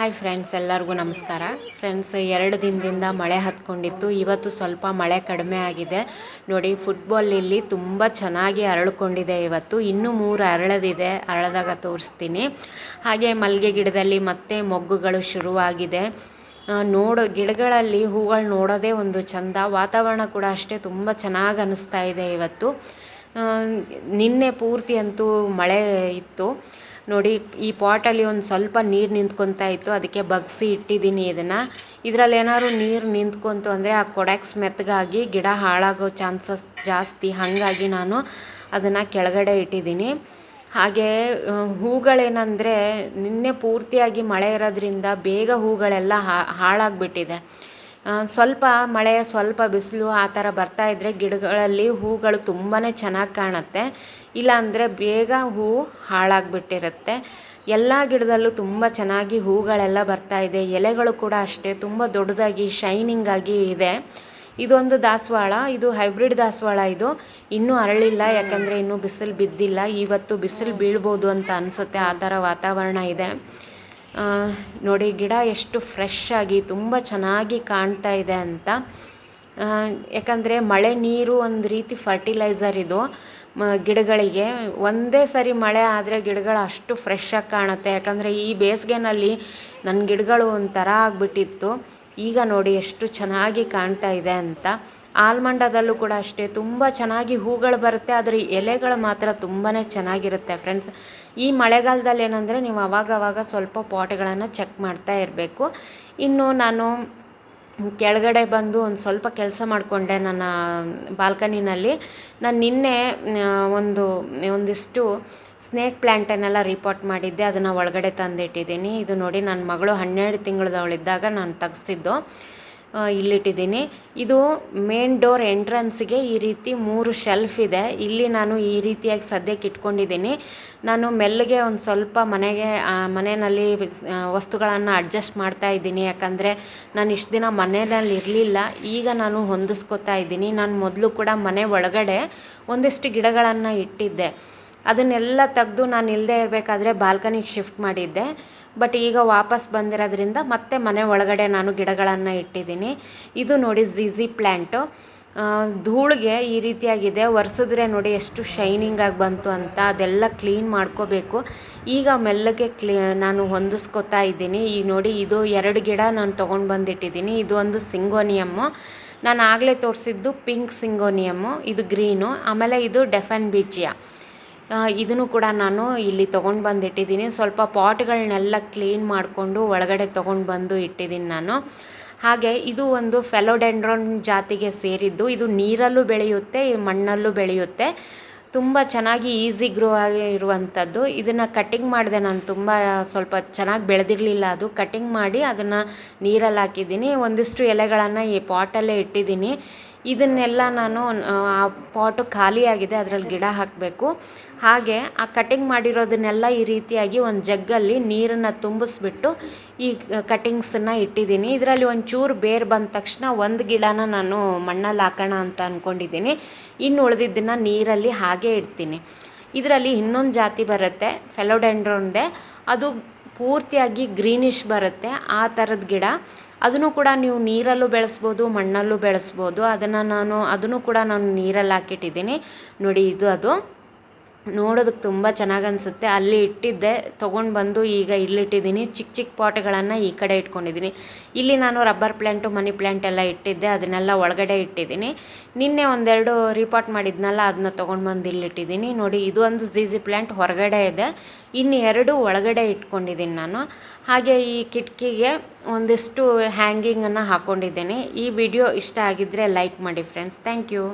Hi friends ಎಲ್ಲರಿಗೂ ನಮಸ್ಕಾರ. Friends ಎರಡು ದಿನದಿಂದ ಮಳೆ ಹತ್ಕೊಂಡಿತ್ತು. ಇವತ್ತು ಸ್ವಲ್ಪ ಮಳೆ ಕಡಿಮೆ ಆಗಿದೆ. ನೋಡಿ ಫುಟ್ಬಾಲ್ ಇಲ್ಲಿ ತುಂಬ ಚೆನ್ನಾಗಿ ಅರಳ್ಕೊಂಡಿದೆ ಇವತ್ತು. ಇನ್ನೂ ಮೂರು ಅರಳದಿದೆ. ಅರಳದಾಗ ತೋರಿಸ್ತೀನಿ. ಹಾಗೆ ಮಲ್ಲಿಗೆ ಗಿಡದಲ್ಲಿ ಮತ್ತೆ ಮೊಗ್ಗುಗಳು ಶುರುವಾಗಿದೆ. ನೋಡೋ, ಗಿಡಗಳಲ್ಲಿ ಹೂಗಳು ನೋಡೋದೇ ಒಂದು ಚಂದ. ವಾತಾವರಣ ಕೂಡ ಅಷ್ಟೇ ತುಂಬ ಚೆನ್ನಾಗಿ ಅನ್ನಿಸ್ತಾ ಇದೆ ಇವತ್ತು. ನಿನ್ನೆ ಪೂರ್ತಿ ಅಂತೂ ಮಳೆ ಇತ್ತು. ನೋಡಿ, ಈ ಪಾಟಲ್ಲಿ ಒಂದು ಸ್ವಲ್ಪ ನೀರು ನಿಂತ್ಕೊತಾ ಇತ್ತು. ಅದಕ್ಕೆ ಬಗ್ಸಿ ಇಟ್ಟಿದ್ದೀನಿ ಇದನ್ನು. ಇದರಲ್ಲಿ ಏನಾದ್ರು ನೀರು ನಿಂತ್ಕೊಂತು ಅಂದರೆ ಆ ಕೊಡೆಕ್ಸ್ ಮೆತ್ತಗಾಗಿ ಗಿಡ ಹಾಳಾಗೋ ಚಾನ್ಸಸ್ ಜಾಸ್ತಿ. ಹಾಗಾಗಿ ನಾನು ಅದನ್ನು ಕೆಳಗಡೆ ಇಟ್ಟಿದ್ದೀನಿ. ಹಾಗೆ ಹೂಗಳೇನಂದರೆ ನಿನ್ನೆ ಪೂರ್ತಿಯಾಗಿ ಮಳೆ ಇರೋದ್ರಿಂದ ಬೇಗ ಹೂಗಳೆಲ್ಲ ಹಾಳಾಗಿಬಿಟ್ಟಿದೆ. ಸ್ವಲ್ಪ ಮಳೆ, ಸ್ವಲ್ಪ ಬಿಸಿಲು ಆ ಥರ ಬರ್ತಾ ಇದ್ದರೆ ಗಿಡಗಳಲ್ಲಿ ಹೂಗಳು ತುಂಬಾ ಚೆನ್ನಾಗಿ ಕಾಣುತ್ತೆ. ಇಲ್ಲಾಂದರೆ ಬೇಗ ಹೂ ಹಾಳಾಗಿಬಿಟ್ಟಿರುತ್ತೆ. ಎಲ್ಲ ಗಿಡದಲ್ಲೂ ತುಂಬ ಚೆನ್ನಾಗಿ ಹೂಗಳೆಲ್ಲ ಬರ್ತಾ ಇದೆ. ಎಲೆಗಳು ಕೂಡ ಅಷ್ಟೇ, ತುಂಬ ದೊಡ್ಡದಾಗಿ ಶೈನಿಂಗ್ ಆಗಿ ಇದೆ. ಇದೊಂದು ದಾಸವಾಳ, ಇದು ಹೈಬ್ರಿಡ್ ದಾಸವಾಳ ಇದು. ಇನ್ನೂ ಅರಳಿಲ್ಲ, ಯಾಕಂದರೆ ಇನ್ನೂ ಬಿಸಿಲು ಬಿದ್ದಿಲ್ಲ. ಇವತ್ತು ಬಿಸಿಲು ಬೀಳ್ಬೋದು ಅಂತ ಅನಿಸುತ್ತೆ. ಆ ಥರ ವಾತಾವರಣ ಇದೆ. ನೋಡಿ, ಗಿಡ ಎಷ್ಟು ಫ್ರೆಶ್ ಆಗಿ, ತುಂಬ ಚೆನ್ನಾಗಿ ಕಾಣ್ತಾ ಇದೆ ಅಂತ. ಯಾಕಂದರೆ ಮಳೆ ನೀರು ಒಂದು ರೀತಿ ಫರ್ಟಿಲೈಸರ್ ಇದು. ಗಿಡಗಳಿಗೆ ಒಂದೇ ಸರಿ ಮಳೆ ಆದರೆ ಗಿಡಗಳು ಅಷ್ಟು ಫ್ರೆಶ್ ಆಗಿ ಕಾಣುತ್ತೆ. ಯಾಕಂದರೆ ಈ ಬೇಸಿಗೆನಲ್ಲಿ ನನ್ನ ಗಿಡಗಳು ಒಂಥರ ಆಗಿಬಿಟ್ಟಿತ್ತು. ಈಗ ನೋಡಿ, ಎಷ್ಟು ಚೆನ್ನಾಗಿ ಕಾಣ್ತಾ ಇದೆ ಅಂತ. ಆಲ್ಮಂಡದಲ್ಲೂ ಕೂಡ ಅಷ್ಟೇ, ತುಂಬ ಚೆನ್ನಾಗಿ ಹೂಗಳು ಬರುತ್ತೆ, ಆದರೆ ಎಲೆಗಳು ಮಾತ್ರ ತುಂಬಾ ಚೆನ್ನಾಗಿರುತ್ತೆ ಫ್ರೆಂಡ್ಸ್ ಈ ಮಳೆಗಾಲದಲ್ಲಿ ಏನಂದರೆ ನೀವು ಅವಾಗವಾಗ ಸ್ವಲ್ಪ ಪಾಟ್ಗಳನ್ನು ಚೆಕ್ ಮಾಡ್ತಾ ಇರಬೇಕು. ಇನ್ನು ನಾನು ಕೆಳಗಡೆ ಬಂದು ಒಂದು ಸ್ವಲ್ಪ ಕೆಲಸ ಮಾಡಿಕೊಂಡೆ ನನ್ನ ಬಾಲ್ಕನಿನಲ್ಲಿ. ನಾನು ನಿನ್ನೆ ಒಂದು, ಒಂದಿಷ್ಟು ಸ್ನೇಕ್ ಪ್ಲ್ಯಾಂಟನ್ನೆಲ್ಲ ರಿಪೋರ್ಟ್ ಮಾಡಿದ್ದೆ, ಅದನ್ನು ಒಳಗಡೆ ತಂದಿಟ್ಟಿದ್ದೀನಿ. ಇದು ನೋಡಿ ನನ್ನ ಮಗಳು ಹನ್ನೆರಡು ತಿಂಗಳದವಳಿದ್ದಾಗ ನಾನು ತೆಗ್ಸಿದ್ದು. ಇಲ್ಲಿಟ್ಟಿದ್ದೀನಿ. ಇದು ಮೇನ್ ಡೋರ್ ಎಂಟ್ರೆನ್ಸ್ಗೆ ಈ ರೀತಿ ಮೂರು ಶೆಲ್ಫ್ ಇದೆ. ಇಲ್ಲಿ ನಾನು ಈ ರೀತಿಯಾಗಿ ಸದ್ಯಕ್ಕೆ ಇಟ್ಕೊಂಡಿದ್ದೀನಿ. ನಾನು ಮೆಲ್ಲಗೆ ಒಂದು ಸ್ವಲ್ಪ ಮನೆಗೆ ಮನೆಯಲ್ಲಿ ವಸ್ತುಗಳನ್ನು ಅಡ್ಜಸ್ಟ್ ಮಾಡ್ತಾ ಇದ್ದೀನಿ. ಯಾಕಂದರೆ ನಾನು ಇಷ್ಟು ದಿನ ಮನೆಯಲ್ಲಿ ಇರಲಿಲ್ಲ. ಈಗ ನಾನು ಹೊಂದಿಸ್ಕೊತಾ ಇದ್ದೀನಿ. ನಾನು ಮೊದಲು ಕೂಡ ಮನೆ ಒಳಗಡೆ ಒಂದಿಷ್ಟು ಗಿಡಗಳನ್ನು ಇಟ್ಟಿದ್ದೆ. ಅದನ್ನೆಲ್ಲ ತೆಗೆದು ನಾನು ಇಲ್ಲದೆ ಇರಬೇಕಾದ್ರೆ ಬಾಲ್ಕನಿಗೆ ಶಿಫ್ಟ್ ಮಾಡಿದ್ದೆ. ಬಟ್ ಈಗ ವಾಪಸ್ ಬಂದಿರೋದ್ರಿಂದ ಮತ್ತೆ ಮನೆ ಒಳಗಡೆ ನಾನು ಗಿಡಗಳನ್ನು ಇಟ್ಟಿದ್ದೀನಿ. ಇದು ನೋಡಿ ಝಿಝಿ ಪ್ಲ್ಯಾಂಟು ಧೂಳಿಗೆ ಈ ರೀತಿಯಾಗಿದೆ. ಒರೆಸಿದ್ರೆ ನೋಡಿ ಎಷ್ಟು ಶೈನಿಂಗ್ ಆಗಿ ಬಂತು ಅಂತ. ಅದೆಲ್ಲ ಕ್ಲೀನ್ ಮಾಡ್ಕೋಬೇಕು. ಈಗ ಮೆಲ್ಲಗೆ ಕ್ಲೀ ನಾನು ಹೊಂದಿಸ್ಕೊತಾ ಇದ್ದೀನಿ. ಈ ನೋಡಿ ಇದು ಎರಡು ಗಿಡ ನಾನು ತೊಗೊಂಡು ಬಂದಿಟ್ಟಿದ್ದೀನಿ. ಇದು ಒಂದು ಸಿಂಗೋನಿಯಮ್ಮು ನಾನು ಆಗಲೇ ತೋರಿಸಿದ್ದು ಪಿಂಕ್ ಸಿಂಗೋನಿಯಮ್ಮು ಇದು ಗ್ರೀನು ಆಮೇಲೆ ಇದು ಡೆಫನ್ ಬೀಚಿಯಾ ಇದನ್ನು ಕೂಡ ನಾನು ಇಲ್ಲಿ ತೊಗೊಂಡು ಬಂದು ಇಟ್ಟಿದ್ದೀನಿ ಸ್ವಲ್ಪ ಪಾಟ್ಗಳನ್ನೆಲ್ಲ ಕ್ಲೀನ್ ಮಾಡಿಕೊಂಡು ಒಳಗಡೆ ತೊಗೊಂಡು ಬಂದು ಇಟ್ಟಿದ್ದೀನಿ ನಾನು. ಹಾಗೆ ಇದು ಒಂದು ಫೆಲೋಡೆಂಡ್ರೋನ್ ಜಾತಿಗೆ ಸೇರಿದ್ದು. ಇದು ನೀರಲ್ಲೂ ಬೆಳೆಯುತ್ತೆ ಮಣ್ಣಲ್ಲೂ ಬೆಳೆಯುತ್ತೆ. ತುಂಬ ಚೆನ್ನಾಗಿ ಈಸಿ ಗ್ರೋ ಆಗಿ ಇರುವಂಥದ್ದು. ಇದನ್ನು ಕಟ್ಟಿಂಗ್ ಮಾಡಿದೆ ನಾನು ತುಂಬ ಸ್ವಲ್ಪ ಚೆನ್ನಾಗಿ ಬೆಳೆದಿರಲಿಲ್ಲ ಅದು. ಕಟ್ಟಿಂಗ್ ಮಾಡಿ ಅದನ್ನು ನೀರಲ್ಲಿ ಹಾಕಿದ್ದೀನಿ. ಒಂದಿಷ್ಟು ಎಲೆಗಳನ್ನು ಈ ಪಾಟಲ್ಲೇ ಇಟ್ಟಿದ್ದೀನಿ. ಇದನ್ನೆಲ್ಲ ನಾನು, ಆ ಪಾಟು ಖಾಲಿಯಾಗಿದೆ, ಅದರಲ್ಲಿ ಗಿಡ ಹಾಕಬೇಕು. ಹಾಗೆ ಆ ಕಟಿಂಗ್ ಮಾಡಿರೋದನ್ನೆಲ್ಲ ಈ ರೀತಿಯಾಗಿ ಒಂದು ಜಗ್ಗಲ್ಲಿ ನೀರನ್ನು ತುಂಬಿಸ್ಬಿಟ್ಟು ಈ ಕಟಿಂಗ್ಸನ್ನು ಇಟ್ಟಿದ್ದೀನಿ. ಇದರಲ್ಲಿ ಒಂದು ಚೂರು ಬೇರು ಬಂದ ತಕ್ಷಣ ಒಂದು ಗಿಡನ ನಾನು ಮಣ್ಣಲ್ಲಿ ಹಾಕೋಣ ಅಂತ ಅಂದ್ಕೊಂಡಿದ್ದೀನಿ ಇನ್ನು ಉಳಿದಿದ್ದನ್ನು ನೀರಲ್ಲಿ ಹಾಗೆ ಇಡ್ತೀನಿ. ಇದರಲ್ಲಿ ಇನ್ನೊಂದು ಜಾತಿ ಬರುತ್ತೆ ಫೆಲೋಡೆಂಡ್ರೋನ್ದೆ ಅದು ಪೂರ್ತಿಯಾಗಿ ಗ್ರೀನಿಶ್ ಬರುತ್ತೆ, ಆ ಥರದ ಗಿಡ. ಅದನ್ನು ಕೂಡ ನೀವು ನೀರಲ್ಲೂ ಬೆಳೆಸ್ಬೋದು, ಮಣ್ಣಲ್ಲೂ ಬೆಳೆಸ್ಬೋದು. ಅದನ್ನು ನಾನು, ಅದನ್ನು ಕೂಡ ನಾನು ನೀರಲ್ಲಿ ಹಾಕಿಟ್ಟಿದ್ದೀನಿ. ನೋಡಿ, ಇದು ಅದು. ನೋಡೋದಕ್ಕೆ ತುಂಬ ಚೆನ್ನಾಗಿ ಅನಿಸುತ್ತೆ. ಅಲ್ಲಿ ಇಟ್ಟಿದ್ದೆ, ತೊಗೊಂಡು ಬಂದು ಈಗ ಇಲ್ಲಿಟ್ಟಿದ್ದೀನಿ ಚಿಕ್ಕ ಚಿಕ್ಕ ಪಾಟ್ಗಳನ್ನು ಈ ಕಡೆ ಇಟ್ಕೊಂಡಿದ್ದೀನಿ ಇಲ್ಲಿ ನಾನು ರಬ್ಬರ್ ಪ್ಲ್ಯಾಂಟು ಮನಿ ಪ್ಲ್ಯಾಂಟ್ ಎಲ್ಲ ಇಟ್ಟಿದ್ದೆ, ಅದನ್ನೆಲ್ಲ ಒಳಗಡೆ ಇಟ್ಟಿದ್ದೀನಿ ನಿನ್ನೆ ಒಂದೆರಡು ರಿಪೋರ್ಟ್ ಮಾಡಿದ್ನಲ್ಲ ಅದನ್ನ ತೊಗೊಂಡು ಬಂದು ಇಲ್ಲಿಟ್ಟಿದ್ದೀನಿ ನೋಡಿ, ಇದು ಒಂದು ಝೀಝಿ ಪ್ಲ್ಯಾಂಟ್ ಹೊರಗಡೆ ಇದೆ. ಇನ್ನು ಎರಡು ಒಳಗಡೆ ಇಟ್ಕೊಂಡಿದ್ದೀನಿ ನಾನು. ಹಾಗೆ ಈ ಕಿಟಕಿಗೆ ಒಂದಿಷ್ಟು ಹ್ಯಾಂಗಿಂಗನ್ನು ಹಾಕ್ಕೊಂಡಿದ್ದೀನಿ ಈ ವಿಡಿಯೋ ಇಷ್ಟ ಆಗಿದ್ದರೆ ಲೈಕ್ ಮಾಡಿ ಫ್ರೆಂಡ್ಸ್ ಥ್ಯಾಂಕ್ ಯು